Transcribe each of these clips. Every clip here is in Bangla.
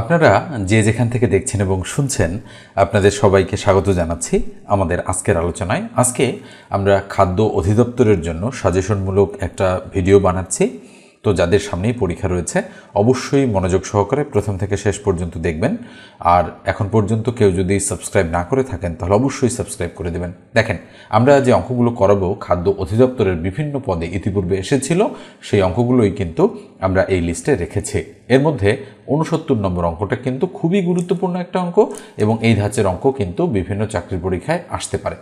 আপনারা যে যেখান থেকে দেখছেন এবং শুনছেন, আপনাদের সবাইকে স্বাগত জানাচ্ছি আমাদের আজকের আলোচনায়। আজকে আমরা খাদ্য অধিদপ্তরের জন্য সাজেশনমূলক একটা ভিডিও বানাচ্ছি। তো যাদের সামনেই পরীক্ষা রয়েছে, অবশ্যই মনোযোগ সহকারে প্রথম থেকে শেষ পর্যন্ত দেখবেন। আর এখন পর্যন্ত কেউ যদি সাবস্ক্রাইব না করে থাকেন, তাহলে অবশ্যই সাবস্ক্রাইব করে দেবেন। দেখেন, আমরা যে অঙ্কগুলো করাবো, খাদ্য অধিদপ্তরের বিভিন্ন পদে ইতিপূর্বে এসেছিল, সেই অঙ্কগুলোই কিন্তু আমরা এই লিস্টে রেখেছি। এর মধ্যে উনসত্তর নম্বর অঙ্কটা কিন্তু খুবই গুরুত্বপূর্ণ একটা অঙ্ক এবং এই ধাঁচের অঙ্ক কিন্তু বিভিন্ন চাকরির পরীক্ষায় আসতে পারে।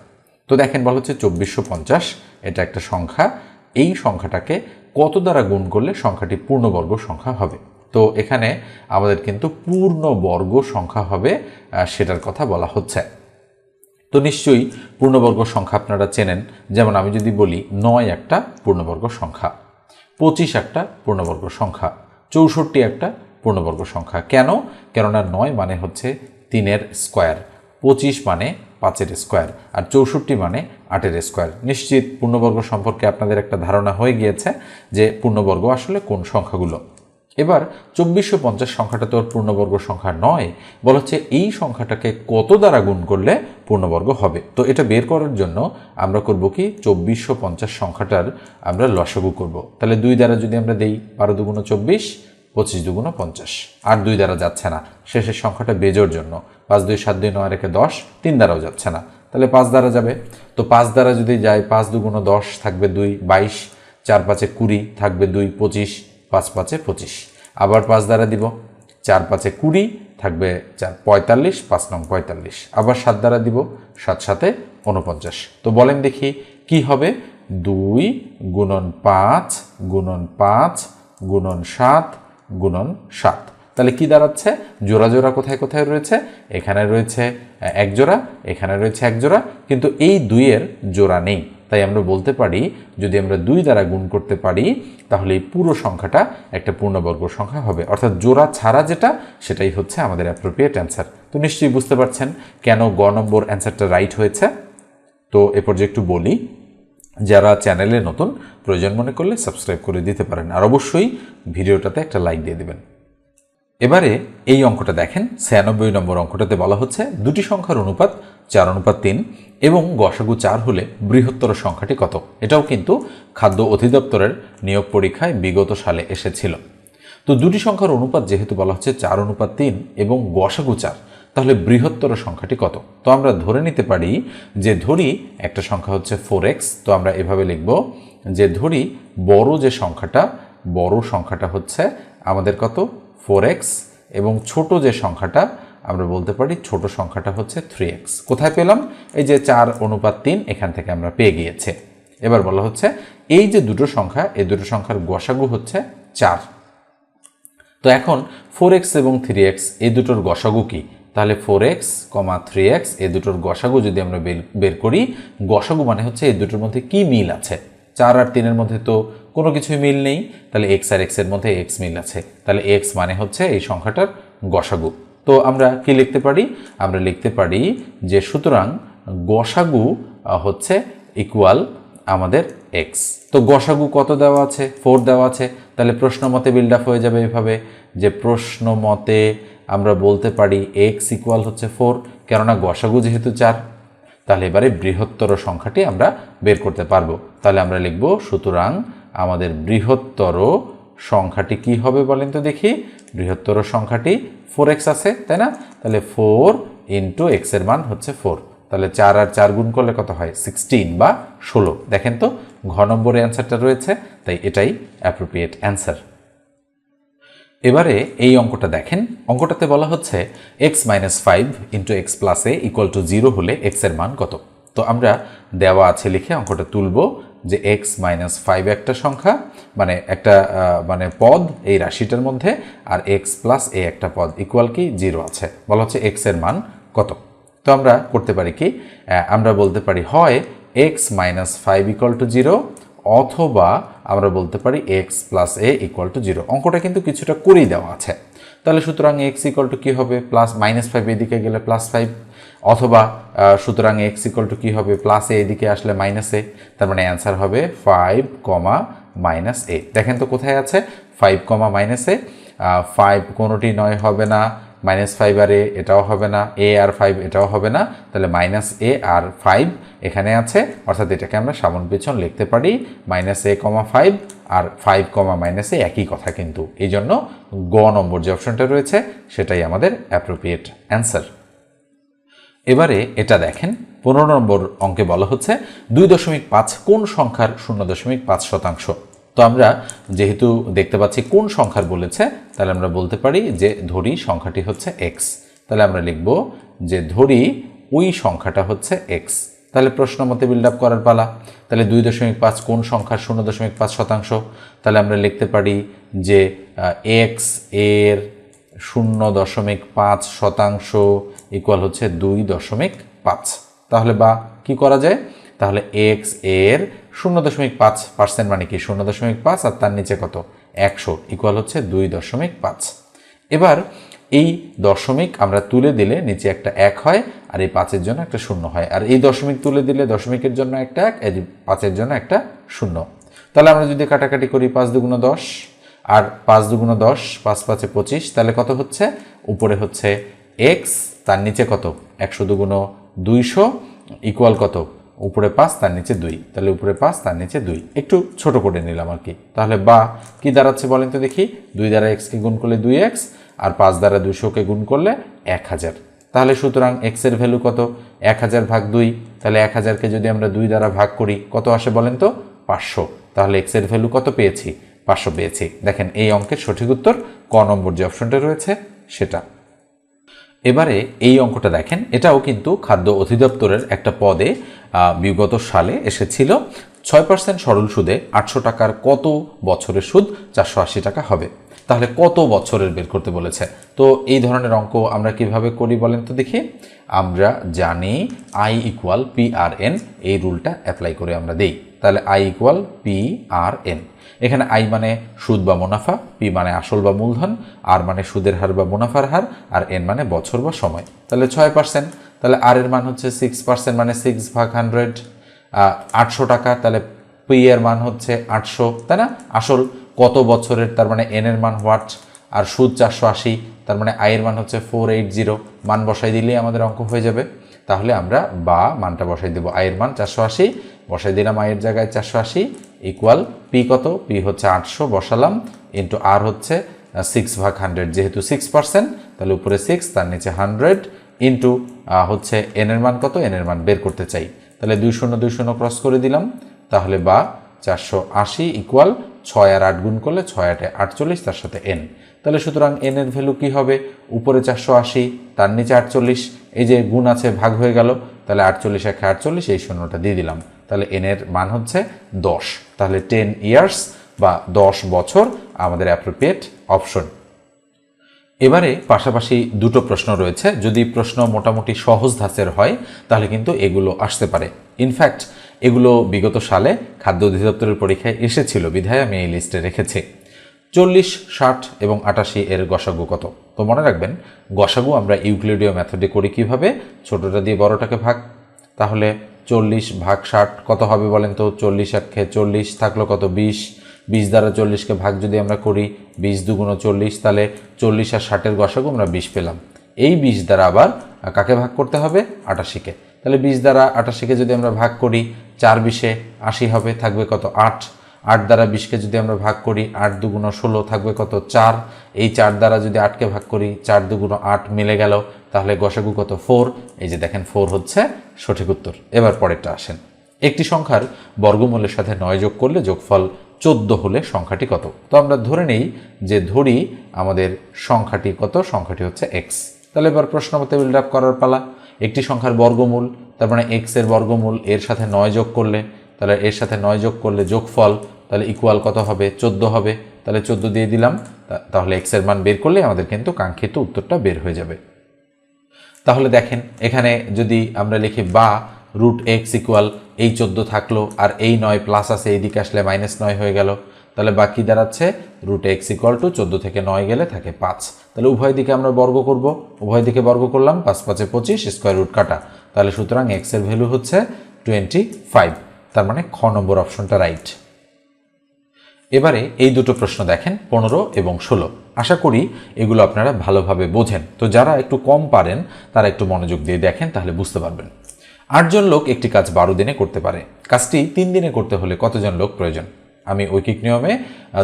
তো দেখেন, বলা হচ্ছে চব্বিশশো পঞ্চাশ, এটা একটা সংখ্যা। এই সংখ্যাটাকে কত দ্বারা গুণ করলে সংখ্যাটি পূর্ণবর্গ সংখ্যা হবে? তো এখানে আমাদের কিন্তু পূর্ণবর্গ সংখ্যা হবে সেটার কথা বলা হচ্ছে। তো নিশ্চয়ই পূর্ণবর্গ সংখ্যা আপনারা চেনেন। যেমন আমি যদি বলি, নয় একটা পূর্ণবর্গ সংখ্যা, পঁচিশ একটা পূর্ণবর্গ সংখ্যা, চৌষট্টি একটা পূর্ণবর্গ সংখ্যা। কেন? কেননা নয় মানে হচ্ছে তিনের স্কোয়ার, পঁচিশ মানে পাঁচের স্কোয়ার, আর চৌষট্টি মানে আটের স্কোয়ার। নিশ্চিত পূর্ণবর্গ সম্পর্কে আপনাদের একটা ধারণা হয়ে গিয়েছে যে পূর্ণবর্গ আসলে কোন সংখ্যাগুলো। এবার চব্বিশশো পঞ্চাশ সংখ্যাটা তো আর পূর্ণবর্গ সংখ্যা নয় বলা হচ্ছে এই সংখ্যাটাকে কত দ্বারা গুণ করলে পূর্ণবর্গ হবে? তো এটা বের করার জন্য আমরা করব কি, চব্বিশশো পঞ্চাশ সংখ্যাটার আমরা লসাগু করব। তাহলে দুই দ্বারা যদি আমরা দেই বারো দুগুণ চব্বিশ, পঁচিশ দুগুণ পঞ্চাশ। আর দুই দ্বারা যাচ্ছে না। শেষের সংখ্যাটা বেজোর জন্য। পাঁচ দুই সাত দুই নয় রেখে দশ, তিন দ্বারাও যাচ্ছে না। তাহলে পাঁচ দ্বারা যাবে। তো পাঁচ দ্বারা যদি যায়, পাঁচ দুগুণ দশ থাকবে দুই, বাইশ, চার পাঁচে কুড়ি থাকবে দুই, পঁচিশ, পাঁচ পাঁচে পঁচিশ। আবার পাঁচ দ্বারা দিব, চার পাঁচে কুড়ি থাকবে চার, পঁয়তাল্লিশ, পাঁচ নং পঁয়তাল্লিশ। আবার সাত দ্বারা দিব, সাত সাথে উনপঞ্চাশ তো বলেন দেখি, কি হবে? দুই গুণন পাঁচ গুণন পাঁচ, গুণন সাত গুণন সাত। তাহলে কি দাঁড়াচ্ছে? জোড়া জোড়া কোথায় কোথায় রয়েছে? এখানে রয়েছে এক জোড়া, এখানে রয়েছে এক জোড়া, কিন্তু এই দুইয়ের জোড়া নেই। তাই আমরা বলতে পারি, যদি আমরা দুই দ্বারা গুণ করতে পারি, তাহলে এই পুরো সংখ্যাটা একটা পূর্ণবর্গ সংখ্যা হবে। অর্থাৎ জোড়া ছাড়া যেটা, সেটাই হচ্ছে আমাদের অ্যাপ্রোপ্রিয়েট অ্যান্সার তো নিশ্চয়ই বুঝতে পারছেন কেন গ নম্বর অ্যান্সারটা রাইট হয়েছে? তো এ পর্যায়ে একটু বলি, যারা চ্যানেলে নতুন, প্রয়োজন মনে করলে সাবস্ক্রাইব করে দিতে পারেন। আর অবশ্যই ভিডিওটাতে একটা লাইক দিয়ে দেবেন। এবারে এই অঙ্কটা দেখেন, ছিয়ানব্বই নম্বর অঙ্কটাতে বলা হচ্ছে দুটি সংখ্যার অনুপাত চার, অনুপাত তিন এবং গসাগু চার হলে বৃহত্তর সংখ্যাটি কত? এটাও কিন্তু খাদ্য অধিদপ্তরের নিয়োগ পরীক্ষায় বিগত সালে এসেছিল। তো দুটি সংখ্যার অনুপাত যেহেতু বলা হচ্ছে চার, অনুপাত তিন এবং গসাগু চার, তাহলে বৃহত্তর সংখ্যাটি কত? তো আমরা ধরে নিতে পারি যে ধরি একটা সংখ্যা হচ্ছে ফোর এক্স তো আমরা এভাবে লিখব যে ধরি বড় যে সংখ্যাটা, বড় সংখ্যাটা হচ্ছে আমাদের কত? ফোর এক্স এবং ছোট যে সংখ্যাটা, আমরা বলতে পারি ছোট সংখ্যাটা হচ্ছে থ্রি এক্স। কোথায় পেলাম? এই যে চার অনুপাত তিন, এখান থেকে আমরা পেয়ে গিয়েছে। এবার বলা হচ্ছে এই যে দুটো সংখ্যা, এই দুটো সংখ্যার গসাগু হচ্ছে চার। তো এখন ফোর এক্স এবং থ্রি এক্স, এই দুটোর গসাগু কি? তাহলে four x, comma three x, এই দুটোর গসাগু যদি আমরা বের- বের করি, গসাগু মানে হচ্ছে এই দুটোর মধ্যে কি মিল আছে? চার আর তিনের মধ্যে তো কোনো কিছুই মিল নেই, তাহলে এক্স আর এক্সের মধ্যে এক্স মিল আছে। তাহলে এক্স মানে হচ্ছে এই সংখ্যাটার গসাগু। তো আমরা কি লিখতে পারি? আমরা লিখতে পারি যে সুতরাং গসাগু হচ্ছে ইকুয়াল আমাদের এক্স তো গসাগু কত দেওয়া আছে? ফোর দেওয়া আছে। তাহলে প্রশ্ন মতে বিল্ড আপ হয়ে যাবে এভাবে যে প্রশ্ন মতে আমরা বলতে পারি এক্স ইকুয়াল হচ্ছে ফোর কেননা গসাগু যেহেতু চার, তাহলে এবারে বৃহত্তর সংখ্যাটি আমরা বের করতে পারব। তাহলে আমরা লিখব সুতরাং আমাদের বৃহত্তর সংখ্যাটি কি হবে বলেন তো দেখি। বৃহত্তর সংখ্যাটি ফোর এক্স আছে, তাই না? তাহলে ফোর ইন্টু এক্সের মান হচ্ছে ফোর তাহলে চার আর চার গুণ করলে কত হয়? সিক্সটিন বা ষোলো। দেখেন তো, ঘ নম্বরে অ্যান্সারটা রয়েছে, তাই এটাই অ্যাপ্রোপ্রিয়েট অ্যান্সার এবারে এই অঙ্কটা দেখেন। অঙ্কটাতে বলা হচ্ছে x minus five into x plus a equal to zero হলে এক্সের মান কত? তো আমরা দেওয়া আছে লিখে অঙ্কটা তুলব। যে এক্স মাইনাস ফাইভ একটা সংখ্যা মানে একটা মানে পদ এই রাশিটার মধ্যে, আর এক্স প্লাস এ একটা পদ ইকুয়াল কি? জিরো আছে। বলা হচ্ছে এক্সের মান কত? তো আমরা করতে পারি কি? আমরা বলতে পারি হয় x minus five equal to zero অথবা আমরা বলতে পারি x plus a equal to zero অঙ্কটা কিন্তু কিছুটা করেই দেওয়া আছে। তাহলে সুতরাং এক্স ইকুয়াল টু কী হবে? প্লাস মাইনাস ফাইভ এদিকে গেলে প্লাস ফাইভ অথবা সুতরাং এক্স ইকুয়াল টু কী হবে? প্লাস এদিকে আসলে মাইনাস তার মানে অ্যান্সার হবে ফাইভ কমা মাইনাস এ দেখেন তো কোথায় আছে? ফাইভ কমা মাইনাস ফাইভ কোনোটি নয় হবে না মাইনাস ফাইভ আর এ এটাও হবে না এ আর ফাইভ এটাও হবে না, তাহলে মাইনাস এ আর ফাইভ এখানে আছে। অর্থাৎ এটাকে আমরা সামন পেছন লিখতে পারি মাইনাস এ কমা ফাইভ আর ফাইভ কমা মাইনাস একই কথা কিন্তু। এই জন্য গ নম্বর যে অপশনটা রয়েছে, সেটাই আমাদের অ্যাপ্রোপ্রিয়েট অ্যান্সার এবারে এটা দেখেন, পনেরো নম্বর অঙ্কে বলা হচ্ছে দুই দশমিক পাঁচ কোন সংখ্যার শূন্য দশমিক পাঁচ শতাংশ। তো আমরা যেহেতু দেখতে পাচ্ছি কোন সংখ্যার বলেছে, তাহলে আমরা বলতে পারি যে ধরি সংখ্যাটি হচ্ছে এক্স তাহলে আমরা লিখব যে ধরি ওই সংখ্যাটা হচ্ছে এক্স তাহলে প্রশ্ন মতে বিল্ড আপ করার পালা। তাহলে দুই দশমিক পাঁচ কোন সংখ্যার শূন্য দশমিক পাঁচ শতাংশ? তাহলে আমরা লিখতে পারি যে এক্সের শূন্য দশমিক পাঁচ শতাংশ ইকুয়াল হচ্ছে দুই দশমিক পাঁচ। তাহলে বা কি করা যায়? তাহলে এক্সের শূন্য দশমিক পাঁচ পার্সেন্ট মানে কি? শূন্য দশমিক পাঁচ আর তার নিচে কত? একশো ইকুয়াল হচ্ছে দুই দশমিক পাঁচ। এবার এই দশমিক আমরা তুলে দিলে নিচে একটা এক হয় আর এই পাঁচের জন্য একটা শূন্য হয়। আর এই দশমিক তুলে দিলে দশমিকের জন্য একটা এক, এই পাঁচের জন্য একটা শূন্য। তাহলে আমরা যদি কাটাকাটি করি পাঁচ দুগুণ দশ আর পাঁচ দুগুণ দশ, পাঁচ পাঁচে পঁচিশ, তাহলে কত হচ্ছে? উপরে হচ্ছে এক্স তার নিচে কত? একশো দুগুণ দুইশো ইকুয়াল কত? উপরে পাঁচ, তার নিচে দুই। তাহলে উপরে পাঁচ, তার নিচে দুই। একটু ছোট করে নিলাম আর কি। তাহলে বা কি দাঁড়াচ্ছে বলেন তো দেখি? দুই দ্বারা এক্সকে গুণ করলে দুই এক্স আর পাঁচ দ্বারা দুশোকে গুণ করলে এক হাজার। তাহলে সুতরাং এক্সের ভ্যালু কত? এক হাজার ভাগ দুই। তাহলে এক হাজারকে যদি আমরা দুই দ্বারা ভাগ করি, কত আসে বলেন তো? পাঁচশো। তাহলে এক্সের ভ্যালু কত পেয়েছি? পাঁচশো পেয়েছি। দেখেন, এই অঙ্কের সঠিক উত্তর ক নম্বর যে অপশনটা রয়েছে, সেটা। এবারে এই অঙ্কটা দেখেন, এটাও কিন্তু খাদ্য অধিদপ্তরের একটা পদে বিগত সালে এসেছিল। ছয় পার্সেন্ট সরল সুদে আটশো টাকার কত বছরের সুদ? চারশো আশি টাকা হবে। তাহলে কত বছরের বের করতে বলেছে? তো এই ধরনের অঙ্ক আমরা কীভাবে করি বলেন তো দেখি। আমরা জানি I equal P R N এই রুলটা অ্যাপ্লাই করে আমরা দেই। তাহলে I equal P R N এখানে আই মানে সুদ বা মুনাফা পি মানে আসল বা মূলধন আর মানে সুদের হার বা মুনাফার হার, আর এন মানে বছর বা সময়। তাহলে ছয় পার্সেন্ট তাহলে আর এর মান হচ্ছে সিক্স পার্সেন্ট মানে সিক্স ভাগ হান্ড্রেড আটশো টাকা, তাহলে পি এর মান হচ্ছে আটশো, তাই না? আসল কত বছরের, তার মানে এন এর মান হোয়াট আর সুদ চারশো আশি, তার মানে আয়ের মান হচ্ছে ফোর এইট জিরো মান বসাই দিলেই আমাদের অঙ্ক হয়ে যাবে। তাহলে আমরা বা মানটা বসাই দেবো। আয়ের মান চারশো আশি, বসাই দিলাম আয়ের জায়গায় চারশো আশি ইকুয়াল পি কত? পি হচ্ছে আটশো, বসালাম। ইন্টু আর হচ্ছে সিক্স ভাগ হান্ড্রেড যেহেতু সিক্স পার্সেন্ট তাহলে উপরে সিক্স তার নিচে হান্ড্রেড ইন্টু হচ্ছে এনের মান কত? এনের মান বের করতে চাই। তাহলে দুই শূন্য দুই শূন্য ক্রস করে দিলাম। তাহলে বা চারশো আশি ইকুয়াল ছয় আর আট গুণ করলে ছয় আটে আটচল্লিশ, তার সাথে এন তাহলে সুতরাং এন এর ভ্যালু কী হবে? উপরে চারশো আশি, তার নিচে আটচল্লিশ, এই যে গুণ আছে, ভাগ হয়ে গেল, তাহলে আটচল্লিশ একে আটচল্লিশ, এই শূন্যটা দিয়ে দিলাম। তাহলে এন এর মান হচ্ছে দশ। তাহলে টেন ইয়ার্স বা দশ বছর আমাদের অ্যাপ্রোপ্রিয়েট অপশন এবারে পাশাপাশি দুটো প্রশ্ন রয়েছে। যদি প্রশ্ন মোটামুটি সহজ ধাঁচের হয়, তাহলে কিন্তু এগুলো আসতে পারে। ইনফ্যাক্ট এগুলো বিগত সালে খাদ্য অধিদপ্তরের পরীক্ষায় এসেছিল। বিধায় আমি এই লিস্টে রেখেছি। চল্লিশ, ষাট এবং আটাশি এর গসাগু কত? তো মনে রাখবেন, গসাগু আমরা ইউক্লিডীয় মেথডে করি কীভাবে? ছোটটা দিয়ে বড়টাকে ভাগ। তাহলে চল্লিশ ভাগ ষাট কত হবে বলেন তো? চল্লিশ আক্ষে চল্লিশ থাকল কত? বিশ। বিশ দ্বারা চল্লিশকে ভাগ যদি আমরা করি, বিশ দুগুণ চল্লিশ, তাহলে চল্লিশ আর ষাটের গসাগু আমরা বিশ পেলাম। এই বিশ দ্বারা আবার কাকে ভাগ করতে হবে? আটাশিকে। তাহলে বিশ দ্বারা আটাশিকে যদি আমরা ভাগ করি, চার বিশে আশি হবে, থাকবে কত আট। আট দ্বারা বিশকে যদি আমরা ভাগ করি, আট দুগুণ ষোলো, থাকবে কত চার। এই চার দ্বারা যদি আটকে ভাগ করি, চার দুগুণ আট মিলে গেল, তাহলে গসাগু কত ফোর? এই যে দেখেন, ফোর হচ্ছে সঠিক উত্তর। এবার পরেরটা আসেন। একটি সংখ্যার বর্গমূলের সাথে নয় যোগ করলে যোগফল চোদ্দ হলে সংখ্যাটি কত? তো আমরা ধরে নেই যে ধরি আমাদের সংখ্যাটি কত? সংখ্যাটি হচ্ছে এক্স তাহলে এবার প্রশ্ন মতে বিল্ড আপ করার পালা। একটি সংখ্যার বর্গমূল তার মানে এক্সের বর্গমূল, এর সাথে নয় যোগ করলে, তাহলে এর সাথে নয় যোগ করলে যোগফল, তাহলে ইকুয়াল কত হবে? চোদ্দ হবে। তাহলে চোদ্দ দিয়ে দিলাম তাহলে এক্সের মান বের করলে আমাদের কিন্তু কাঙ্ক্ষিত উত্তরটা বের হয়ে যাবে। তাহলে দেখেন, এখানে যদি আমরা লিখি বা রুট এক্স ইকুয়াল এই চোদ্দ থাকল, আর এই নয় প্লাস আছে এইদিকে আসলে মাইনাস নয় হয়ে গেল। তাহলে বাকি দাঁড়াচ্ছে রুট এক্স ইকুয়াল টু চোদ্দ থেকে নয় গেলে থাকে পাঁচ। তাহলে উভয় দিকে আমরা বর্গ করব। উভয় দিকে বর্গ করলাম, পাঁচ পাঁচে পঁচিশ স্কোয়ার রুট কাটা। তাহলে সুতরাং এক্সের ভ্যালু হচ্ছে টোয়েন্টি ফাইভ তার মানে খ নম্বর অপশনটা রাইট এবারে এই দুটো প্রশ্ন দেখেন, পনেরো এবং ষোলো। আশা করি এগুলো আপনারা ভালোভাবে বোঝেন। তো যারা একটু কম পারেন, তারা একটু মনোযোগ দিয়ে দেখেন, তাহলে বুঝতে পারবেন। আটজন লোক একটি কাজ বারো দিনে করতে পারে। কাজটি তিন দিনে করতে হলে কতজন লোক প্রয়োজন? আমি ঐকিক নিয়মে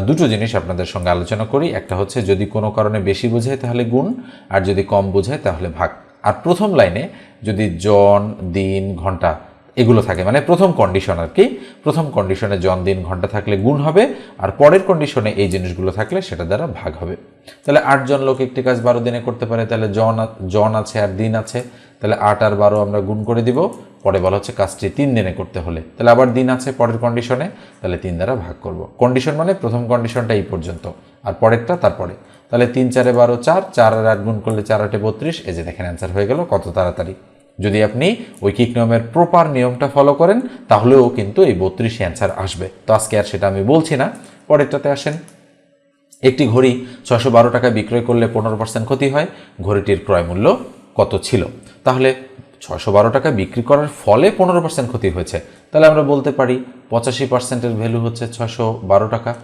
দুটো জিনিস আপনাদের সঙ্গে আলোচনা করি। একটা হচ্ছে, যদি কোনো কারণে বেশি বোঝায় তাহলে গুণ, আর যদি কম বোঝায় তাহলে ভাগ। আর প্রথম লাইনে যদি জন, দিন, ঘণ্টা এগুলো থাকে। মানে প্রথম কন্ডিশন আর কি। প্রথম কন্ডিশনে জন দিন ঘণ্টা থাকলে গুণ হবে, আর পরের কন্ডিশনে এই জিনিসগুলো থাকলে সেটা দ্বারা ভাগ হবে। তাহলে আটজন লোক একটি কাজ বারো দিনে করতে পারে, তাহলে জন জন আছে আর দিন আছে। তাহলে আট আর বারো আমরা গুণ করে দিব। পরে বলা হচ্ছে কাজটি তিন দিনে করতে হলে। তাহলে আবার দিন আছে পরের কন্ডিশনে তাহলে তিন দ্বারা ভাগ করব। কন্ডিশন মানে প্রথম কন্ডিশনটা এই পর্যন্ত, আর পরেরটা তারপরে। তাহলে তিন চারে বারো চার চার আর আট গুণ করলে চার আটে বত্রিশ, এই যে দেখেন অ্যান্সার হয়ে গেল, কত তাড়াতাড়ি। যদি আপনি ঐকিক নিয়মের প্রপার নিয়মটা ফলো করেন, তাহলেও কিন্তু এই বত্রিশ অ্যান্সার আসবে। তো আজকে আর সেটা আমি বলছি না। পরেরটাতে আসেন। একটি ঘড়ি ছশো বারো টাকা বিক্রয় করলে পনেরো পার্সেন্ট ক্ষতি হয়। ঘড়িটির ক্রয় মূল্য কত ছিল? তাহলে ছশো বারো টাকা বিক্রি করার ফলে পনেরো পার্সেন্ট ক্ষতি হয়েছে। তাহলে আমরা বলতে পারি পঁচাশি পার্সেন্টের ভ্যালু হচ্ছে ছশো বারো টাকা।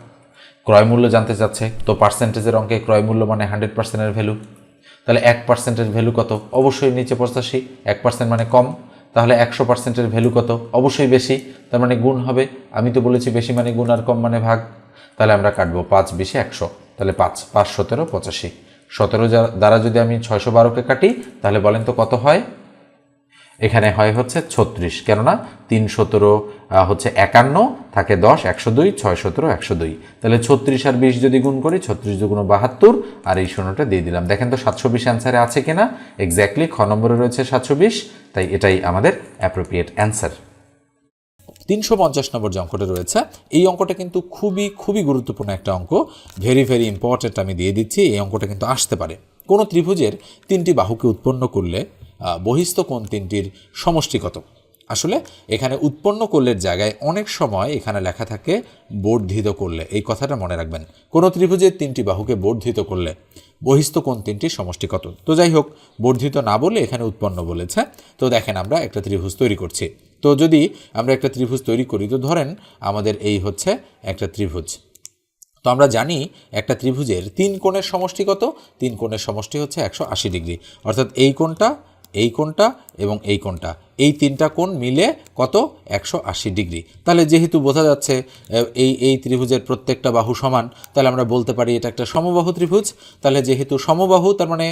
ক্রয় মূল্য জানতে চাচ্ছে, তো পার্সেন্টেজের অঙ্কে ক্রয় মূল্য মানে হান্ড্রেড পার্সেন্টের ভ্যালু তাহলে এক পার্সেন্টের ভ্যালু কত? অবশ্যই নিচে পঁচাশি। এক পার্সেন্ট মানে কম। তাহলে একশো পার্সেন্টের ভ্যালু কত? অবশ্যই বেশি। তার মানে গুণ হবে। আমি তো বলেছি বেশি মানে গুণ আর কম মানে ভাগ। তাহলে আমরা কাটবো পাঁচ, বিশে একশো। তাহলে পাঁচ পাঁচ, সতেরো, পঁচাশি। সতেরো দ্বারা যদি আমি ছয়শো বারোকে কাটি, তাহলে বলেন তো কত হয়? এখানে হয় হচ্ছে ছত্রিশ, কেননা তিন সতেরো হচ্ছে একান্ন, থাকে দশ, একশো দুই, ছয় সতেরো, একশো দুই। তাহলে ছত্রিশ আর বিশ যদি গুণ করি, ছত্রিশ দুগুণ বাহাত্তর, আর এই শূন্যটা দিয়ে দিলাম। দেখেন তো সাতশো বিশ অ্যান্সারে আছে কিনা? এক্স্যাক্টলি খ নম্বরে রয়েছে সাতশো বিশ, তাই এটাই আমাদের অ্যাপ্রোপ্রিয়েট অ্যান্সার তিনশো পঞ্চাশ নম্বর যে অঙ্কটা রয়েছে, এই অঙ্কটা কিন্তু খুবই খুবই গুরুত্বপূর্ণ একটা অঙ্ক। ভেরি ভেরি ইম্পর্টেন্ট আমি দিয়ে দিচ্ছি, এই অঙ্কটা কিন্তু আসতে পারে। কোনো ত্রিভুজের তিনটি বাহুকে উৎপন্ন করলে বহিস্থ কোণ তিনটির সমষ্টি কত আসলে এখানে উৎপন্ন করলের জায়গায় অনেক সময় এখানে লেখা থাকে বর্ধিত করলে। এই কথাটা মনে রাখবেন। কোনো ত্রিভুজের তিনটি বাহুকে বর্ধিত করলে বহিস্থ কোণ তিনটির সমষ্টি কত তো যাই হোক, বর্ধিত না বলে এখানে উৎপন্ন বলেছে। তো দেখেন আমরা একটা ত্রিভুজ তৈরি করছি। তো যদি আমরা একটা ত্রিভুজ তৈরি করি, তো ধরেন আমাদের এই হচ্ছে একটা ত্রিভুজ। তো আমরা জানি একটা ত্রিভুজের তিন কোণের সমষ্টি কত তিন কোণের সমষ্টি হচ্ছে একশো আশি ডিগ্রি। অর্থাৎ এই কোণটা এই কোণটা এবং এই কোণটা। এই তিনটা কোণ মিলে কত? একশো আশি ডিগ্রি। তাহলে যেহেতু বোঝা যাচ্ছে এই এই ত্রিভুজের প্রত্যেকটা বাহু সমান, তাহলে আমরা বলতে পারি এটা একটা সমবাহু ত্রিভুজ। তাহলে যেহেতু সমবাহু, তার মানে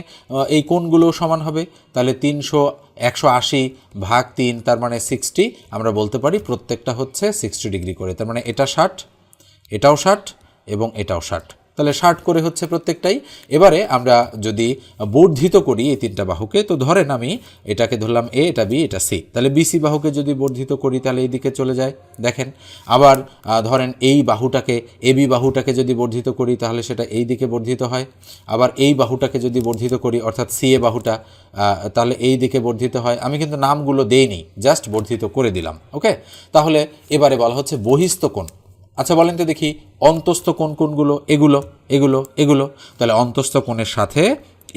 এই কোণগুলো সমান হবে, তাহলে তিনশো, একশো আশি ভাগ তিন, তার মানে সিক্সটি, আমরা বলতে পারি প্রত্যেকটা হচ্ছে সিক্সটি ডিগ্রি করে। তার মানে এটা ষাট, এটাও ষাট এবং এটাও ষাট। তাহলে ষাট করে হচ্ছে প্রত্যেকটাই। এবারে আমরা যদি বর্ধিত করি এই তিনটা বাহুকে, তো ধরেন আমি এটাকে ধরলাম এ এটা বি এটা সি তাহলে বিসি বাহুকে যদি বর্ধিত করি, তাহলে এই দিকে চলে যায়। দেখেন, আবার ধরেন এই বাহুটাকে এ বি বাহুটাকে যদি বর্ধিত করি, তাহলে সেটা এই দিকে বর্ধিত হয়। আবার এই বাহুটাকে যদি বর্ধিত করি, অর্থাৎ সি এ বাহুটা তাহলে এই দিকে বর্ধিত হয়। আমি কিন্তু নামগুলো দেইনি, জাস্ট বর্ধিত করে দিলাম, ওকে? তাহলে এবারে বলা হচ্ছে বহিস্থ কোণ। আচ্ছা বলেন তো দেখি, অন্তস্থ কোন কোনগুলো? এগুলো এগুলো এগুলো। তাহলে অন্তস্থ কোণের সাথে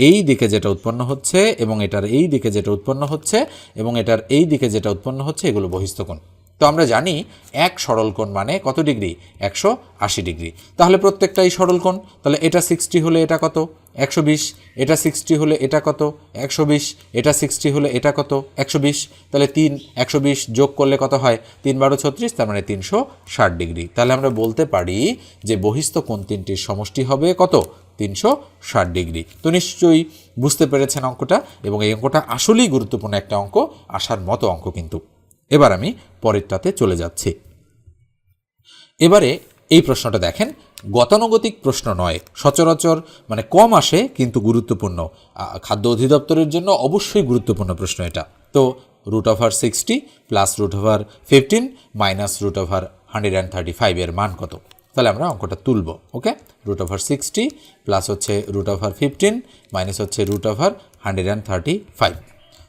এই দিকে যেটা উৎপন্ন হচ্ছে এবং এটার এই দিকে যেটা উৎপন্ন হচ্ছে এবং এটার এই দিকে যেটা উৎপন্ন হচ্ছে, এগুলো বহিস্থ কোণ। তো আমরা জানি এক সরল কোণ মানে কত ডিগ্রি? একশো আশি ডিগ্রি। তাহলে প্রত্যেকটাই সরল কোণ, তাহলে এটা সিক্সটি হলে এটা কত? একশো বিশ, এটা সিক্সটি হলে এটা কত? একশো বিশ, এটা সিক্সটি হলে এটা কত? একশো বিশ, তাহলে তিন, একশো বিশ যোগ করলে কত হয়? তিন বারো ছত্রিশ, তার মানে তিনশো ষাট ডিগ্রি। তাহলে আমরা বলতে পারি যে বহিস্থ কোণ তিনটির সমষ্টি হবে কত? তিনশো ষাট ডিগ্রি। তো নিশ্চয়ই বুঝতে পেরেছেন অঙ্কটা এবং এই অঙ্কটা আসলেই গুরুত্বপূর্ণ একটা অঙ্ক আসার মতো অঙ্ক কিন্তু। এবার আমি পরেরটাতে চলে যাচ্ছি। এবারে এই প্রশ্নটা দেখেন গতানুগতিক প্রশ্ন নয়, সচরাচর মানে কম আসে কিন্তু গুরুত্বপূর্ণ। খাদ্য অধিদপ্তরের জন্য অবশ্যই গুরুত্বপূর্ণ প্রশ্ন এটা। তো root over sixty plus root over fifteen minus root over hundred and thirty ফাইভের মান কত? তাহলে আমরা অঙ্কটা তুলব okay root over sixty plus হচ্ছে রুট ওভার ফিফটিন মাইনাস হচ্ছে root over hundred and thirty five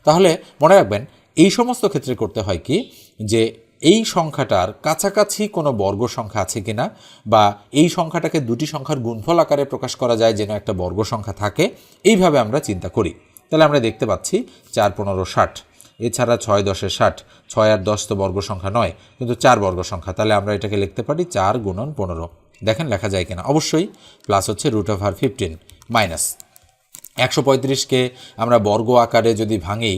তাহলে মনে রাখবেন, এই সমস্ত ক্ষেত্রে করতে হয় কি? যে এই সংখ্যাটার কাছাকাছি কোনো বর্গ সংখ্যা আছে কিনা বা এই সংখ্যাটাকে দুটি সংখ্যার গুণফল আকারে প্রকাশ করা যায় যেন একটা বর্গ সংখ্যা থাকে, এইভাবে আমরা চিন্তা করি। তাহলে আমরা দেখতে পাচ্ছি চার, পনেরো, ষাট। এছাড়া ছয় দশে ষাট। ছয় আর দশ তো বর্গ সংখ্যা নয়, কিন্তু চার বর্গ সংখ্যা। তাহলে আমরা এটাকে লিখতে পারি চার গুণন পনেরো। দেখেন লেখা যায় কিনা। অবশ্যই প্লাস হচ্ছে রুট অফ আর ফিফটিন মাইনাস একশো পঁয়ত্রিশকে আমরা বর্গ আকারে যদি ভাঙি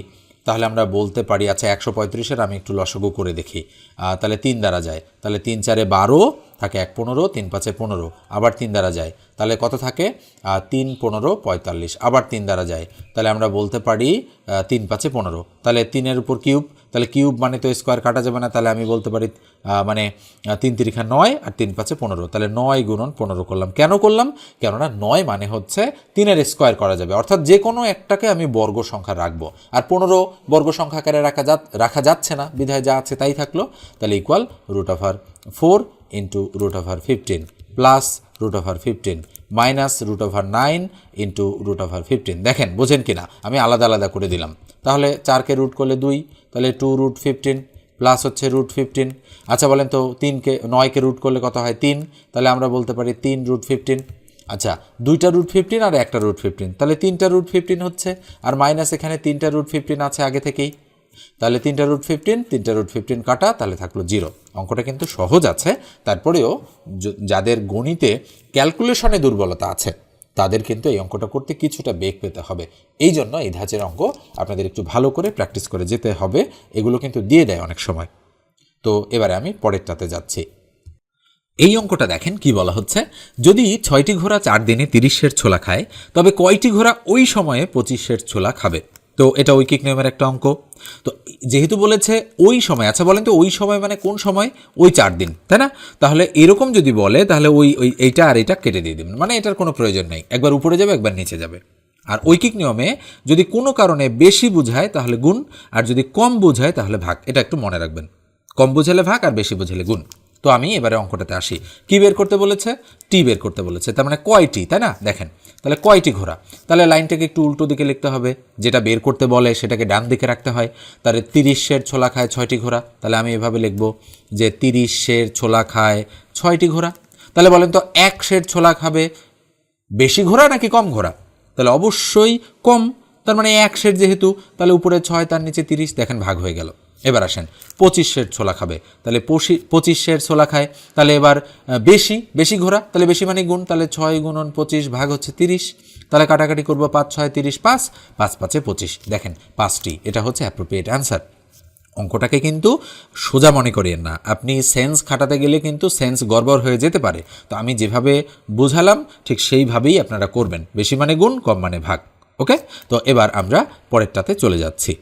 তাহলে আমরা বলতে পারি আচ্ছা একশো পঁয়ত্রিশের আমি একটু লসগু করে দেখি। তাহলে তিন দ্বারা যায়। তাহলে তিন চারে বারো থাকে এক পনেরো, তিন পাঁচে পনেরো, আবার তিন দ্বারা যায়। তাহলে কত থাকে? তিন পনেরো পঁয়তাল্লিশ, আবার তিন দ্বারা যায়। তাহলে আমরা বলতে পারি তিন পাঁচে পনেরো। তাহলে তিনের উপর কিউব, তাহলে কিউব মানে তো স্কোয়ার কাটা যাবে না, তাহলে আমি বলতে পারি মানে তিন তিরিখা নয় আর তিন পাঁচে পনেরো। তাহলে নয় গুণন পনেরো করলাম। কেন করলাম? কেননা নয় মানে হচ্ছে তিনের স্কোয়ার করা যাবে। অর্থাৎ যে কোনো একটাকে আমি বর্গ সংখ্যা রাখব। আর পনেরো বর্গ সংখ্যা আকারে রাখা যা, রাখা যাচ্ছে না, বিধায় যা আছে তাই থাকল। তাহলে equal root over four into root over fifteen plus root over fifteen minus root over nine into root over fifteen দেখেন, বোঝেন কিনা? আমি আলাদা আলাদা করে দিলাম। তাহলে চারকে রুট করলে দুই, তাহলে টু রুট ফিফটিন প্লাস হচ্ছে রুট ফিফটিন আচ্ছা বলেন তো তিনকে নয়কে রুট করলে কত হয় তিন? তাহলে আমরা বলতে পারি তিন রুট ফিফটিন আচ্ছা দুইটা রুট ফিফটিন আর একটা রুট ফিফটিন তাহলে তিনটা রুট ফিফটিন হচ্ছে, আর মাইনাস এখানে তিনটা রুট ফিফটিন আছে আগে থেকেই। তাহলে তিনটা রুট ফিফটিন তিনটা রুট ফিফটিন কাটা, তাহলে থাকল জিরো অঙ্কটা কিন্তু সহজ আছে। তারপরেও যাদের গণিতে ক্যালকুলেশনে দুর্বলতা আছে, তাদের কিন্তু এই অঙ্কটা করতে কিছুটা বেগ পেতে হবে। এই জন্য এই ধাঁচের অঙ্ক আপনাদের একটু ভালো করে প্র্যাকটিস করে যেতে হবে। এগুলো কিন্তু দিয়ে দেয় অনেক সময়। তো এবারে আমি পরেরটাতে যাচ্ছি। এই অঙ্কটা দেখেন কি বলা হচ্ছে। যদি ছয়টি ঘোড়া চার দিনে তিরিশের ছোলা খায়, তবে কয়টি ঘোড়া ওই সময়ে পঁচিশের ছোলা খাবে? তো এটা ঐকিক নিয়মের একটা অঙ্ক। তো যেহেতু বলেছে ওই সময় আচ্ছা বলেন তো ওই সময় মানে কোন সময়? ওই চার দিন, তাই না? তাহলে এরকম যদি বলে, তাহলে ওই ওই এইটা আর এইটা কেটে দিয়ে দেবেন। মানে এটার কোনো প্রয়োজন নেই। একবার উপরে যাবে, একবার নিচে যাবে। আর ঐকিক নিয়মে যদি কোনো কারণে বেশি বুঝায়, তাহলে গুণ, আর যদি কম বুঝায়, তাহলে ভাগ। এটা একটু মনে রাখবেন। কম বুঝালে ভাগ, আর বেশি বুঝালে গুণ। তো আমি এবারে অঙ্কটাতে আসি। কি বের করতে বলেছে? টি বের করতে বলেছে। তার মানে কয়টি তাই না? দেখেন। তাহলে কয়টি ঘোড়া? তাহলে লাইনটাকে একটু উল্টো দিকে লিখতে হবে। যেটা বের করতে বলে সেটাকে ডান দিকে রাখতে হয়। তাহলে তিরিশের ছোলা খায় ছয়টি ঘোড়া। তাহলে আমি এভাবে লিখব যে তিরিশের ছোলা খায় ছয়টি ঘোড়া। তাহলে বলেন তো এক শের ছোলা খাবে বেশি ঘোড়া নাকি কম ঘোড়া? তাহলে অবশ্যই কম। তার মানে এক শের যেহেতু, তাহলে উপরে ছয়, তার নিচে তিরিশ, দেখেন ভাগ হয়ে গেল। এবার আসেন পঁচিশ শের ছোলা খাবে, তাহলে পঁচি- পঁচিশ শের ছোলা খায়, তাহলে এবার বেশি বেশি ঘোরা তাহলে বেশি মানে গুণ, তাহলে ছয় গুণন পঁচিশ ভাগ হচ্ছে তিরিশ, তাহলে কাটাকাটি করব পাঁচ, ছয়, তিরিশ, পাঁচ পাঁচ, পাঁচে পঁচিশ। দেখেন, পাঁচটি, এটা হচ্ছে অ্যাপ্রোপ্রিয়েট অ্যান্সার অঙ্কটাকে কিন্তু সোজা মনে করিয়েন না। আপনি সেন্স খাটাতে গেলে কিন্তু সেন্স গড়বড় হয়ে যেতে পারে। তো আমি যেভাবে বুঝালাম, ঠিক সেইভাবেই আপনারা করবেন। বেশি মানে গুণ, কম মানে ভাগ, ওকে? তো এবার আমরা পরেরটাতে চলে যাচ্ছি।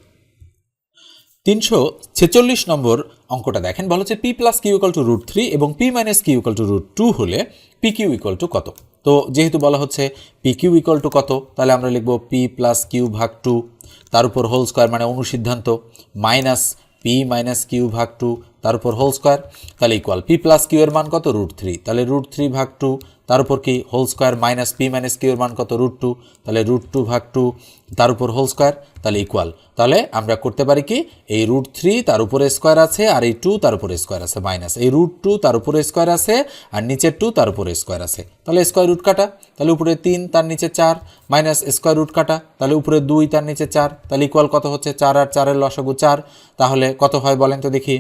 তিনশো ছেচল্লিশ নম্বর অঙ্কটা দেখেন। বলা হচ্ছে P plus Q equal to root three এবং P minus Q equal to root two হলে পি কিউ ইকাল টু কত? তো যেহেতু বলা হচ্ছে পি কিউ ইকাল টু কত, তাহলে আমরা লিখব পি প্লাস কিউ ভাগ টু তার উপর হোল স্কোয়ার মানে অনুসিদ্ধান্ত মাইনাস পি মাইনাস কিউ ভাগ টু তার উপর হোল স্কোয়ার তাহলে ইকুয়াল পি প্লাস কিউ এর মান কত? রুট থ্রি তাহলে রুট থ্রি ভাগ টু তার উপর কি whole square minus P minus Q এর মান কত? রুট টু তাহলে রুট টু ভাগ টু তার উপর হোল স্কোয়ার তাহলে ইকুয়াল তাহলে আমরা করতে পারি কি? এই রুট থ্রি তার উপরে স্কোয়ার আছে, আর এই টু তার উপরে স্কোয়ার আছে মাইনাস এই রুট টু তার উপরে স্কোয়ার আছে, আর নিচের টু তার উপরে স্কোয়ার আছে। তাহলে স্কোয়ার রুট কাটা, তাহলে উপরে তিন, তার নিচে চার মাইনাস স্কোয়ার রুট কাটা, তাহলে উপরে দুই, তার নিচে চার, তাহলে ইকুয়াল কত হচ্ছে? চার আর চারের লসাগু চার। তাহলে কত হয় বলেন তো দেখি?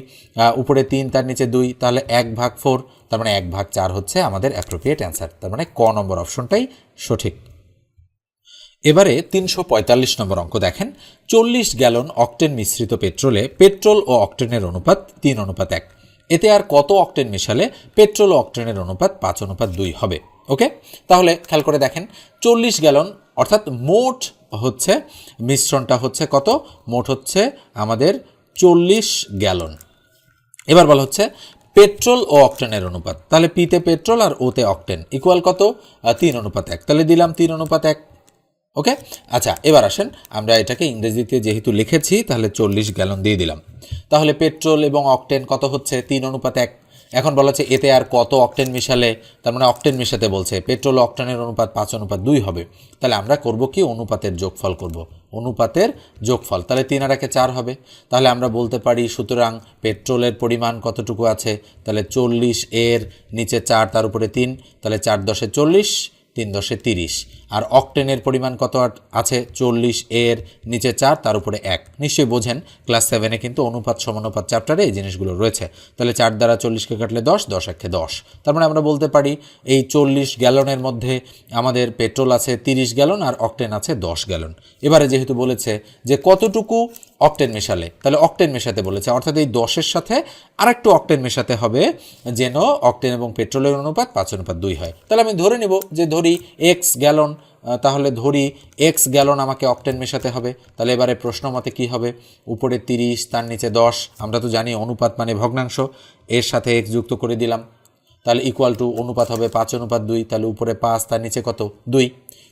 উপরে তিন, তার নিচে দুই, তাহলে এক ভাগ ফোর তার মানে এক ভাগ চার হচ্ছে আমাদের অ্যাপ্রোপ্রিয়েট অ্যান্সার তার মানে ক নম্বর অপশনটাই সঠিক। এবারে তিনশো পঁয়তাল্লিশ নম্বর অঙ্ক দেখেন। চল্লিশ গ্যালন অকটেন মিশ্রিত পেট্রোলে পেট্রোল ও অকটেনের অনুপাত তিন, অনুপাত এক। এতে আর কত অকটেন মেশালে পেট্রোল ও অকটেনের অনুপাত পাঁচ, অনুপাত দুই হবে? ওকে? তাহলে খেয়াল করে দেখেন, চল্লিশ গ্যালন অর্থাৎ মোট হচ্ছে, মিশ্রণটা হচ্ছে কত? মোট হচ্ছে আমাদের চল্লিশ গ্যালন। এবার বলা হচ্ছে পেট্রোল ও অকটেনের অনুপাত। তাহলে পিতে পেট্রোল আর ওতে অকটেন ইকুয়াল কত? তিন, অনুপাত এক। তাহলে দিলাম তিন, অনুপাত এক। ওকে? আচ্ছা এবার আসেন, আমরা এটাকে ইংরেজিতে যেহেতু লিখেছি, তাহলে চল্লিশ গ্যালন দিয়ে দিলাম। তাহলে পেট্রোল এবং অকটেন কত হচ্ছে? তিন অনুপাত এক। এখন বলা হচ্ছে এতে আর কত অকটেন মিশালে? তার মানে অকটেন মিশাতে বলছে, পেট্রোল অকটেনের অনুপাত পাঁচ, অনুপাত দুই হবে। তাহলে আমরা করব কি? অনুপাতের যোগফল করব। অনুপাতের যোগফল, তাহলে তিন আর একে চার হবে। তাহলে আমরা বলতে পারি, সুতরাং পেট্রোলের পরিমাণ কতটুকু আছে? তাহলে চল্লিশ এর নিচে চার, তার উপরে তিন। তাহলে চার দশে চল্লিশ, তিন দশে তিরিশ। আর অকটেনের পরিমাণ কত আছে? চল্লিশ, এর নিচে চার, তার উপরে এক। নিশ্চয়ই বোঝেন ক্লাস সেভেনে কিন্তু অনুপাত সমানুপাত চ্যাপ্টারে এই জিনিসগুলো রয়েছে। তাহলে চার দ্বারা চল্লিশকে কাটলে দশ দশ একে দশ। তার মানে আমরা বলতে পারি, এই চল্লিশ গ্যালনের মধ্যে আমাদের পেট্রোল আছে তিরিশ গ্যালন আর অকটেন আছে দশ গ্যালন। এবারে যেহেতু বলেছে যে কতটুকু অকটেন মেশালে, তাহলে অকটেন মেশাতে বলেছে। অর্থাৎ এই দশের সাথে আরেকটু অকটেন মেশাতে হবে যেন অকটেন এবং পেট্রোলের অনুপাত পাঁচ অনুপাত দুই হয়। তাহলে আমি ধরে নেব যে ধরি এক্স গ্যালন তাহলে ধরি এক্স গ্যালন আমাকে অকটেন মেশাতে হবে, তাহলে এবারে প্রশ্ন মতে কী হবে? উপরে তিরিশ, তার নিচে দশ, আমরা তো জানি অনুপাত মানে ভগ্নাংশ, এর সাথে এক্স যুক্ত করে দিলাম, তাহলে ইকুয়াল টু অনুপাত হবে পাঁচ, অনুপাত দুই, তাহলে উপরে পাঁচ, তার নিচে কত? দুই,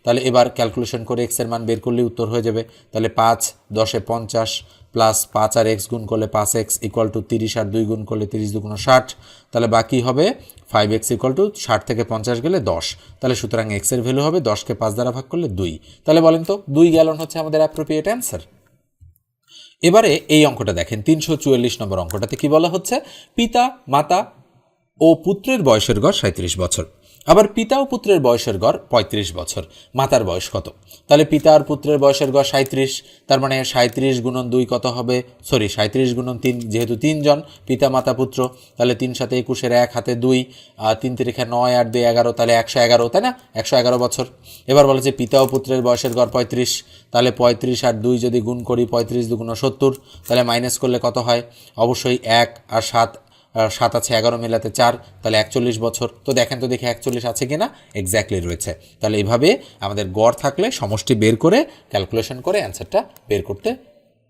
তাহলে এবার ক্যালকুলেশন করে এক্সের মান বের করলে উত্তর হয়ে যাবে, তাহলে পাঁচ, দশে পঞ্চাশ প্লাস পাঁচ আর এক্স গুণ করলে পাঁচ এক্স ইকুয়াল টু তিরিশ আর দুই গুণ করলে তিরিশ দুগুণ ষাট, তাহলে বাকি হবে ফাইভ এক্স ইকুয়াল টু ষাট থেকে পঞ্চাশ গেলে দশ, তাহলে সুতরাং এক্সের ভ্যালু হবে দশকে পাঁচ দ্বারা ভাগ করলে দুই, তাহলে বলেন তো দুই গ্যালন হচ্ছে আমাদের অ্যাপ্রোপ্রিয়েট অ্যান্সার এবারে এই অঙ্কটা দেখেন, তিনশো চুয়াল্লিশ নম্বর অঙ্কটাতে কি বলা হচ্ছে? পিতা, মাতা ও পুত্রের বয়সের গড় সাঁত্রিশ বছর। আবার পিতা ও পুত্রের বয়সের গড় পঁয়ত্রিশ বছর। মাতার বয়স কত? তাহলে পিতা আর পুত্রের বয়সের গড় সাঁত্রিশ তার মানে সাঁত্রিশ গুণন দুই কত হবে? সরি সাঁত্রিশ গুণন তিন, যেহেতু তিনজন, পিতা, মাতা, পুত্র, তাহলে তিন সাথে একুশের এক, হাতে দুই, আর তিন তিরিখে নয়, আট দুই, এগারো, তাহলে একশো এগারো, তাই না? একশো এগারো বছর। এবার বলেছে পিতা ও পুত্রের বয়সের গড় পঁয়ত্রিশ। তাহলে পঁয়ত্রিশ আর দুই যদি গুণ করি পঁয়ত্রিশ দুগুণ সত্তর, তাহলে মাইনাস করলে কত হয়? অবশ্যই এক আর সাত সাত আছে, এগারো মেলাতে চার, তাহলে একচল্লিশ বছর। তো দেখেন তো দেখি একচল্লিশ আছে কিনা? এক্স্যাক্টলি রয়েছে। তাহলে এইভাবে আমাদের গড় থাকলে সমষ্টি বের করে ক্যালকুলেশন করে অ্যান্সারটা বের করতে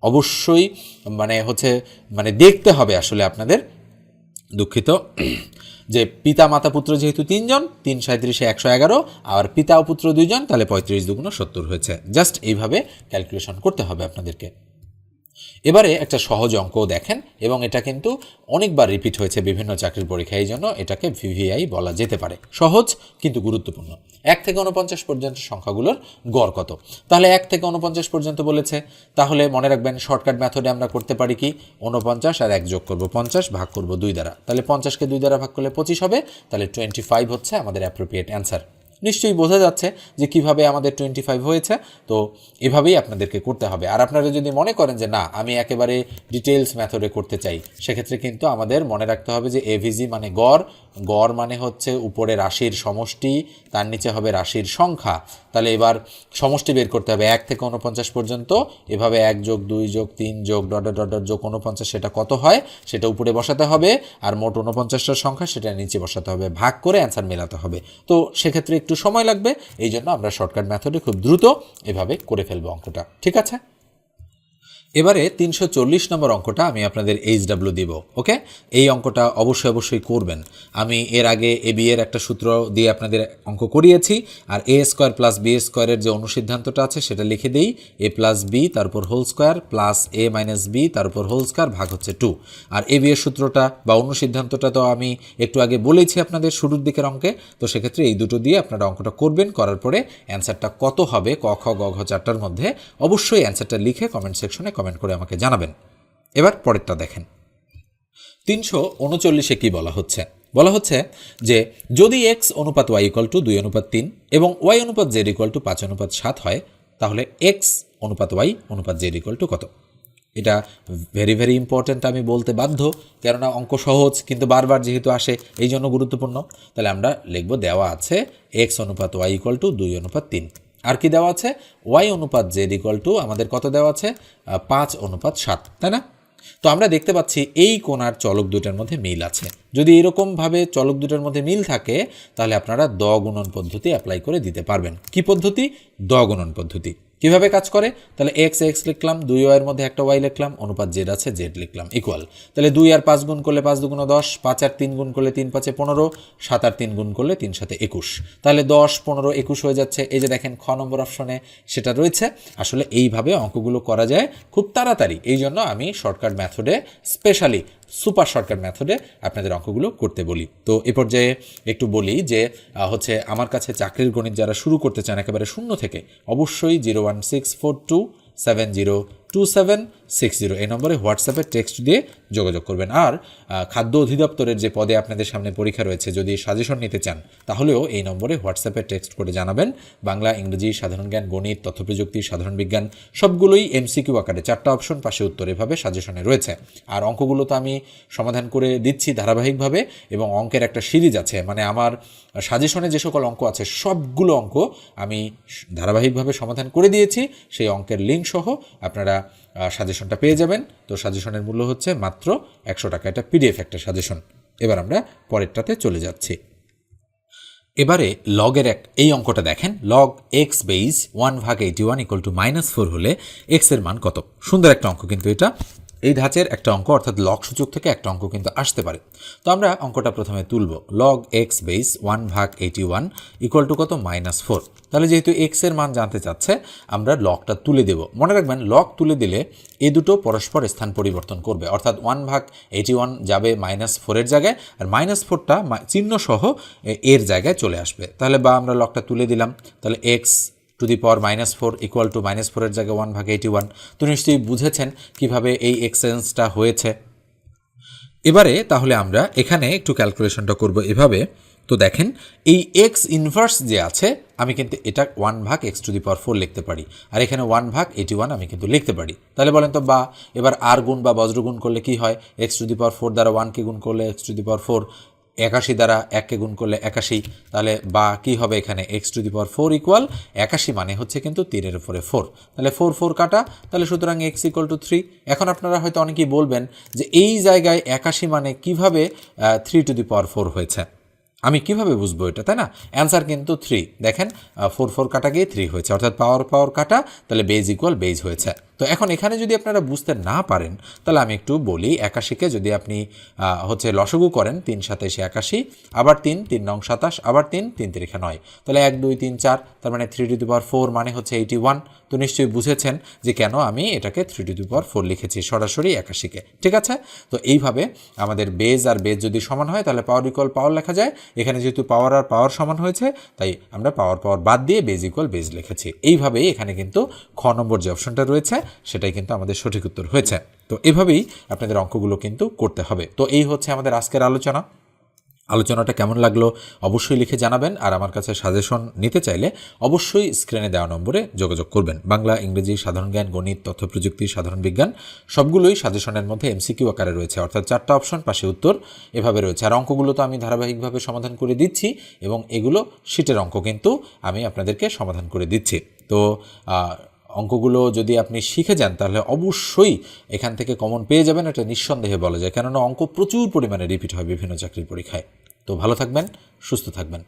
অবশ্যই মানে হচ্ছে মানে দেখতে হবে আসলে আপনাদের দুঃখিত। যে পিতা, মাতা, পুত্র যেহেতু তিনজন, তিন সাঁত্রিশে একশো এগারো, আর পিতা ও পুত্র দুইজন, তাহলে পঁয়ত্রিশ দুগুণ সত্তর হয়েছে। জাস্ট এইভাবে ক্যালকুলেশন করতে হবে আপনাদেরকে। এবারে একটা সহজ অঙ্কও দেখেন, এবং এটা কিন্তু অনেকবার রিপিট হয়েছে বিভিন্ন চাকরির পরীক্ষায় এই জন্য এটাকে ভিভিআই বলা যেতে পারে। সহজ, কিন্তু গুরুত্বপূর্ণ। এক থেকে উনপঞ্চাশ পর্যন্ত সংখ্যাগুলোর গড় কত? তাহলে এক থেকে উনপঞ্চাশ পর্যন্ত বলেছে। তাহলে মনে রাখবেন শর্টকাট মেথডে আমরা করতে পারি কি? উনপঞ্চাশ আর এক যোগ করব পঞ্চাশ, ভাগ করব দুই দ্বারা। তাহলে পঞ্চাশকে দুই দ্বারা ভাগ করলে পঁচিশ হবে। তাহলে টোয়েন্টি ফাইভ হচ্ছে আমাদের অ্যাপ্রোপ্রিয়েট অ্যান্সার নিশ্চয়ই বোঝা যাচ্ছে যে কীভাবে আমাদের টোয়েন্টি ফাইভ হয়েছে। তো এভাবেই আপনাদেরকে করতে হবে। আর আপনারা যদি মনে করেন যে, না, আমি একেবারে ডিটেলস মেথডে করতে চাই, সেক্ষেত্রে কিন্তু আমাদের মনে রাখতে হবে যে এভিজি মানে গড় গড় মানে হচ্ছে উপরে রাশির সমষ্টি, তার নিচে হবে রাশির সংখ্যা। তাহলে এবার সমষ্টি বের করতে হবে এক থেকে উনপঞ্চাশ পর্যন্ত। এভাবে এক যোগ দুই যোগ তিন যোগ ডট ডট ডট যোগ উনপঞ্চাশ সেটা কত হয়? সেটা উপরে বসাতে হবে। আর মোট উনপঞ্চাশটার সংখ্যা সেটা নিচে বসাতে হবে। ভাগ করে অ্যান্সার মেলাতে হবে। তো সেক্ষেত্রে একটু সময় লাগবে। এই জন্য আমরা শর্টকাট মেথডে খুব দ্রুত এভাবে করে ফেলব অঙ্কটা। ঠিক আছে? এবারে তিনশো চল্লিশ নম্বর অঙ্কটা আমি আপনাদের এইচ ডাব্লিউ দিব, ওকে? এই অঙ্কটা অবশ্যই অবশ্যই করবেন। আমি এর আগে এ বি এর একটা সূত্র দিয়ে আপনাদের অঙ্ক করিয়েছি, আর এ স্কোয়ার প্লাস বি স্কোয়ারের যে অনুসিদ্ধান্তটা আছে সেটা লিখে দিই। এ প্লাস বি তার উপর whole square plus a minus B তার উপর হোল স্কোয়ার ভাগ হচ্ছে টু আর এ বি এর সূত্রটা বা অনুসিদ্ধান্তটা তো আমি একটু আগে বলেছি আপনাদের শুরুর দিকের অঙ্কে, তো সেক্ষেত্রে এই দুটো দিয়ে আপনারা অঙ্কটা করবেন, করার পরে অ্যান্সারটা কত হবে, ক, খ, গ, ঘ, চারটার মধ্যে। অবশ্যই অ্যান্সারটা লিখে কমেন্ট সেকশনে কমেন্ট করে আমাকে জানাবেন। এবার পরেরটা দেখেন। তিনশো উনচল্লিশে কী বলা হচ্ছে? বলা হচ্ছে যে, যদি এক্স অনুপাত ওয়াই ইকুয়াল টু দুই অনুপাত তিন এবং ওয়াই অনুপাত জেড ইকুয়াল টু পাঁচ অনুপাত সাত হয়, তাহলে এক্স অনুপাত ওয়াই অনুপাত জেড ইকুয়াল টু কত? এটা ভেরি ভেরি ইম্পর্ট্যান্ট আমি বলতে বাধ্য, কেননা অঙ্ক সহজ, কিন্তু বারবার যেহেতু আসে এই জন্য গুরুত্বপূর্ণ। তাহলে আমরা লিখব দেওয়া আছে এক্স অনুপাত ওয়াই ইকুয়াল টু দুই অনুপাত তিন। আর কি দেওয়া আছে? ওয়াই অনুপাত জেড ইকুয়াল টু আমাদের কত দেওয়া আছে? পাঁচ অনুপাত সাত, তাই না? তো আমরা দেখতে পাচ্ছি এই কোণার চলক দুটার মধ্যে মিল আছে। যদি এরকমভাবে চলক দুটার মধ্যে মিল থাকে, তাহলে আপনারা দ গুণন পদ্ধতি অ্যাপ্লাই করে দিতে পারবেন। কি পদ্ধতি? দ গুণন পদ্ধতি। কীভাবে কাজ করে? তাহলে এক্স এক্স লিখলাম, দুই ওয়াইয়ের মধ্যে একটা ওয়াই লিখলাম, অনুপাত জেড আছে জেড লিখলাম ইকুয়াল তাহলে দুই আর পাঁচ গুণ করলে পাঁচ দুগুণ দশ, পাঁচ আর তিন গুণ করলে তিন, পাঁচে পনেরো, সাত আর তিন গুণ করলে তিন, সাথে একুশ। তাহলে দশ, পনেরো, একুশ হয়ে যাচ্ছে। এই যে দেখেন খ নম্বর অপশনে সেটা রয়েছে। আসলে এইভাবে অঙ্কগুলো করা যায় খুব তাড়াতাড়ি। এই জন্য আমি শর্টকাট মেথডে স্পেশালি সুপার শর্টকাট মেথডে আপনাদের অঙ্কগুলো করতে বলি। তো এ পর্যায়ে একটু বলি যে হচ্ছে আমার কাছে চাকরির গণিত যারা শুরু করতে চান একেবারে শূন্য থেকে, অবশ্যই zero one six four two seven zero two seven six zero এই নম্বরে হোয়াটসঅ্যাপে টেক্সট দিয়ে যোগাযোগ করবেন। আর খাদ্য অধিদপ্তরের যে পদে আপনাদের সামনে পরীক্ষা রয়েছে, যদি সাজেশন নিতে চান, তাহলেও এই নম্বরে হোয়াটসঅ্যাপে টেক্সট করে জানাবেন। বাংলা, ইংরেজি, সাধারণ জ্ঞান, গণিত, তথ্য প্রযুক্তি, সাধারণ বিজ্ঞান, সবগুলোই এমসিকিউ আকারে চারটা অপশন পাশে উত্তর এভাবে সাজেশনে রয়েছে। আর অঙ্কগুলো তো আমি সমাধান করে দিচ্ছি ধারাবাহিকভাবে এবং অঙ্কের একটা সিরিজ আছে। মানে আমার সাজেশনে যে সকল অঙ্ক আছে, সবগুলো অঙ্ক আমি ধারাবাহিকভাবে সমাধান করে দিয়েছি। সেই অঙ্কের লিঙ্ক সহ আপনারা সাজেশনটা পেয়ে যাবেন। তো সাজেশনের মূল্য হচ্ছে মাত্র একশো টাকা। এটা পিডিএফ একটা সাজেশন। এবার আমরা পরেরটাতে চলে যাচ্ছি। এবারে লগের এক, এই অঙ্কটা দেখেন। লগ এক্স বেইস ওয়ান ভাগ eighty one equal to minus four হলে এক্সের মান কত? সুন্দর একটা অঙ্ক কিন্তু এটা। এই ধাঁচের একটা অঙ্ক, অর্থাৎ লগ সূচক থেকে একটা অঙ্ক কিন্তু আসতে পারে। তো আমরা অঙ্কটা প্রথমে তুলব। লগ এক্স বেইস ওয়ান ভাগ এইটি ওয়ান ইকুয়াল টু কত? মাইনাস ফোর তাহলে যেহেতু এক্সের মান জানতে চাচ্ছে, আমরা লগটা তুলে দেব। মনে রাখবেন লগ তুলে দিলে এ দুটো পরস্পর স্থান পরিবর্তন করবে। অর্থাৎ ওয়ান ভাগ এইটি ওয়ান যাবে মাইনাস ফোরের জায়গায়, আর মাইনাস ফোরটা চিহ্ন সহ এর জায়গায় চলে আসবে। তাহলে বা আমরা লগটা তুলে দিলাম। তাহলে x to the power minus four equal to minus ফোরের জায়গায় ওয়ান ভাগ এইটি ওয়ান তো নিশ্চয়ই বুঝেছেন কীভাবে এই এক্সচেঞ্জটা হয়েছে। এবারে তাহলে আমরা এখানে একটু ক্যালকুলেশনটা করব এভাবে। তো দেখেন, এই এক্স ইনভার্স যে আছে, আমি কিন্তু এটা ওয়ান ভাগ x to the power four লিখতে পারি। আর এখানে ওয়ান ভাগ এইটি ওয়ান আমি কিন্তু লিখতে পারি। তাহলে বলেন তো, বা, এবার আর গুণ বা বজ্র গুণ করলে কি হয়? X to the power four দ্বারা ওয়ানকে গুণ করলে x to the power four একাশি দ্বারা এককে গুণ করলে একাশি, তাহলে বা কি হবে এখানে? X to the power four equal একাশি মানে হচ্ছে কিন্তু তিনের উপরে ফোর তাহলে ফোর ফোর কাটা, তাহলে সুতরাং এক্স ইকুয়াল টু থ্রি এখন আপনারা হয়তো অনেকেই বলবেন যে এই জায়গায় একাশি মানে কীভাবে three to the power four হয়েছে? আমি কীভাবে বুঝব এটা, তাই না? অ্যান্সার কিন্তু থ্রি দেখেন ফোর ফোর কাটা গিয়ে থ্রি হয়েছে। অর্থাৎ পাওয়ার পাওয়ার কাটা, তাহলে বেজ ইকুয়াল বেজ হয়েছে। তো এখন এখানে যদি আপনারা বুঝতে না পারেন, তাহলে আমি একটু বলি, একাশিকে যদি আপনি হচ্ছে লসগু করেন, তিন সাতাশে একাশি, আবার তিন তিন নং সাতাশ, আবার তিন তিন তিরিখে নয়। তাহলে এক, দুই, তিন, চার, তার মানে three to the power four মানে হচ্ছে এইটি ওয়ান তো নিশ্চয়ই বুঝেছেন যে কেন আমি এটাকে three to the power four লিখেছি সরাসরি একাশিকে। ঠিক আছে? তো এইভাবে আমাদের বেজ আর বেজ যদি সমান হয়, তাহলে পাওয়ার ইকুয়াল পাওয়ার লেখা যায়। এখানে যেহেতু পাওয়ার আর পাওয়ার সমান হয়েছে, তাই আমরা পাওয়ার পাওয়ার বাদ দিয়ে বেজ ইকুয়াল বেজ লিখেছি। এইভাবেই এখানে কিন্তু খ নম্বর যে অপশনটা রয়েছে সেটাই কিন্তু আমাদের সঠিক উত্তর হয়েছে। তো এভাবেই আপনাদের অঙ্কগুলো কিন্তু করতে হবে। তো এই হচ্ছে আমাদের আজকের আলোচনা। আলোচনাটা কেমন লাগল অবশ্যই লিখে জানাবেন আর আমার কাছে সাজেশন নিতে চাইলে অবশ্যই স্ক্রিনে দেওয়া নম্বরে যোগাযোগ করবেন। বাংলা, ইংরেজি, সাধারণ জ্ঞান, গণিত, তথ্য প্রযুক্তি, সাধারণ বিজ্ঞান সবগুলোই সাজেশনের মধ্যে এমসিকিউ আকারে রয়েছে। অর্থাৎ চারটা অপশন, পাশে উত্তর এভাবে রয়েছে। আর অঙ্কগুলো তো আমি ধারাবাহিকভাবে সমাধান করে দিচ্ছি এবং এগুলো শীটের অঙ্ক কিন্তু আমি আপনাদেরকে সমাধান করে দিচ্ছি। তো অঙ্কগুলো যদি আপনি শিখে যান, তাহলে অবশ্যই এখান থেকে কমন পেয়ে যাবেন। এটা নিঃসন্দেহে বলা যায়। কেননা অঙ্ক প্রচুর পরিমাণে রিপিট হয় বিভিন্ন চাকরির পরীক্ষায়। তো ভালো থাকবেন, সুস্থ থাকবেন।